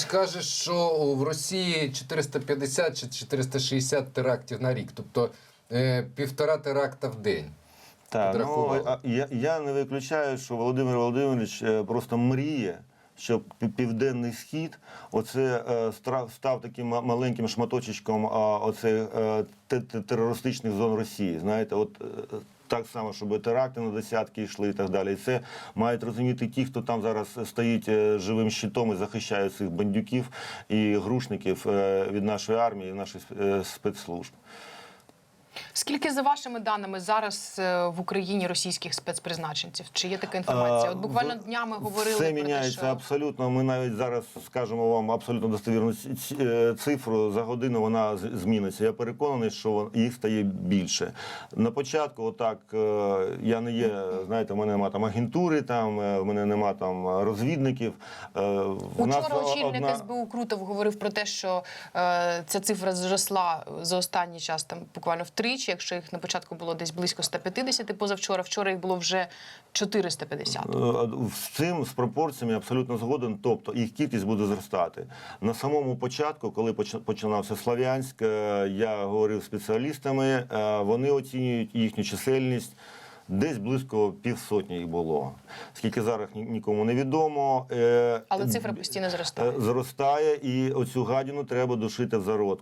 Хтось каже, що в Росії 450 чи 460 терактів на рік, тобто е, півтора теракта в день. Так, ну, а я, я не виключаю, що Володимир Володимирович е, просто мріє, щоб південний схід оце е, став таким маленьким шматочечком а, оце, е, те- те- терористичних зон Росії. Знаєте, от так само, щоб теракти на десятки йшли і так далі. І це мають розуміти ті, хто там зараз стоїть е, живим щитом і захищає цих бандюків і грушників е, від нашої армії, і наших е, спецслужб. Скільки за вашими даними зараз е, в Україні російських спецпризначенців? Чи є така інформація? От буквально днями говорили Все про те, міняється що абсолютно. Ми навіть зараз скажемо вам абсолютно достовірну е, цифру. За годину вона зміниться. Я переконаний, що їх стає більше. На початку, отак, е, я не є, знаєте, в мене нема там агентури, там в мене нема там розвідників. Учора очільник одна- СБУ Крутов говорив про те, що ця цифра зросла за останній час там буквально втричі. Якщо їх на початку було десь близько 150, позавчора, вчора їх було вже 450. Е, З цим з пропорціями абсолютно згоден. Тобто їх кількість буде зростати. На самому початку, коли починався Слов'янськ, е, я говорив з спеціалістами, е, вони оцінюють їхню чисельність. Десь близько півсотні їх було. Скільки зараз нікому не відомо. Але цифра постійно зростає. Зростає, і оцю гадіну треба душити в зародку.